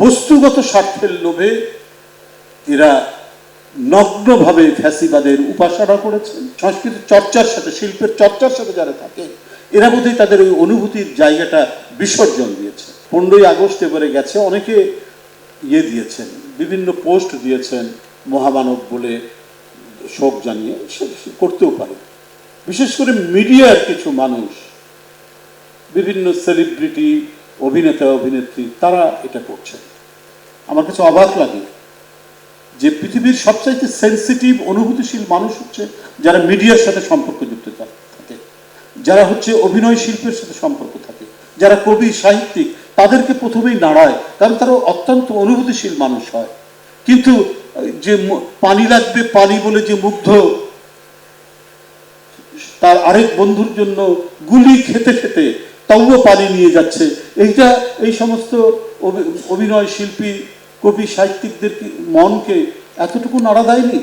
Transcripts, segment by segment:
বস্তুগত স্বার্থের লোভে এরা নগ্নভাবে ফ্যাসিবাদের উপাসনা করেছেন সংস্কৃতির চর্চার সাথে, শিল্পের চর্চার সাথে যারা থাকে, এরা বোধহয় তাদের ওই অনুভূতির জায়গাটা বিসর্জন দিয়েছে। পনেরোই আগস্ট এবারে গেছে, অনেকে ইয়ে দিয়েছেন, বিভিন্ন পোস্ট দিয়েছেন, মহামানব বলে শোক জানিয়ে করতেও পারে। বিশেষ করে মিডিয়ার কিছু মানুষ, বিভিন্ন সেলিব্রিটি অভিনেতা, অভিনেত্রী, তারা এটা করছেন। আমার কাছে অবাক লাগে যে পৃথিবীর সবচাইতে সেন্সিটিভ অনুভূতিশীল মানুষ হচ্ছে যারা মিডিয়ার সাথে সম্পর্কযুক্ত থাকে। যারা হচ্ছে অভিনয় শিল্পের সাথে সম্পর্ক থাকে। যারা কবি, সাহিত্যিক, তাদেরকে প্রথমেই নাড়ায়, কারণ তারা অত্যন্ত অনুভূতিশীল মানুষ হয়। কিন্তু যে পানি লাগবে পানি বলে যে মুগ্ধ, তার আরেক বন্ধুর জন্য গুলি খেতে খেতে তাও পানি নিয়ে যাচ্ছে। এইটা, এই সমস্ত অভি- অভিনয় শিল্পী কবি সাহিত্যিকদের মনকে এতটুকু নাড়া দেয়নি?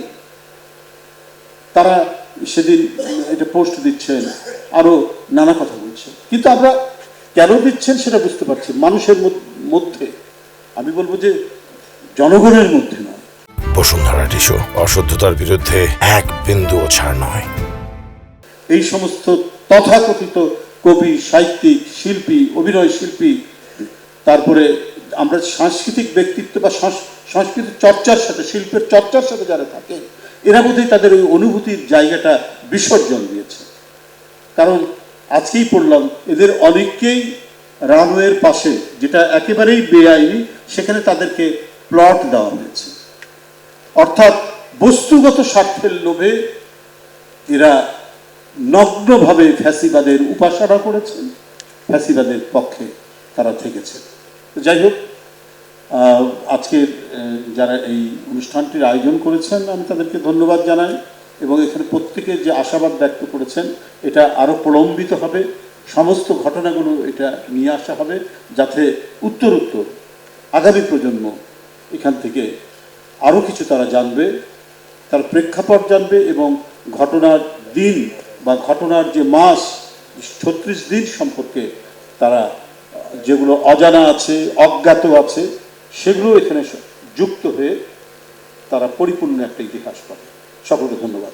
তারা সেদিন এটা পোস্ট দিচ্ছেন আরও নানা কথা বলছেন। কিন্তু আমরা কেন দিচ্ছেন সেটা বুঝতে পারছি মানুষের মধ্যে আমি বলব যে জনগণের মধ্যে নয়। বসুন্ধরা টিস্যু অশুদ্ধতার বিরুদ্ধে এক বিন্দুও ছাড় নয়। এই সমস্ত তথাকথিত কবি সাহিত্যিক শিল্পী অভিনয় শিল্পী তারপরে আমরা সাংস্কৃতিক ব্যক্তিত্ব বা সংস- সংস্কৃতির চর্চার সাথে, শিল্পের চর্চার সাথে যারা থাকে, এরা বোধহয় তাদের ওই অনুভূতির জায়গাটা বিসর্জন দিয়েছে। কারণ আজকেই পড়লাম, এদের অনেককেই রানওয়ের পাশে, যেটা একেবারেই বেআইনি, সেখানে তাদেরকে প্লট দেওয়া হয়েছে। অর্থাৎ বস্তুগত স্বার্থের লোভে এরা নগ্নভাবে ফ্যাসিবাদের উপাসনা করেছেন, ফ্যাসিবাদের পক্ষে তারা থেকেছে তো যাই হোক আজকের যারা এই অনুষ্ঠানটির আয়োজন করেছেন, আমি তাদেরকে ধন্যবাদ জানাই এবং এখানে প্রত্যেকে যে আশাবাদ ব্যক্ত করেছেন, এটা আরও প্রলম্বিত হবে। সমস্ত ঘটনাগুলো এটা নিয়ে আসা হবে যাতে উত্তর উত্তর আগামী প্রজন্ম এখান থেকে আরও কিছু তারা জানবে, তার প্রেক্ষাপট জানবে এবং ঘটনার দিন বা ঘটনার যে মাস, ছত্রিশ দিন সম্পর্কে তারা যেগুলো অজানা আছে, অজ্ঞাত আছে, সেগুলো এখানে যুক্ত হয়ে তারা পরিপূর্ণ একটা ইতিহাস পাবে। সকলকে ধন্যবাদ।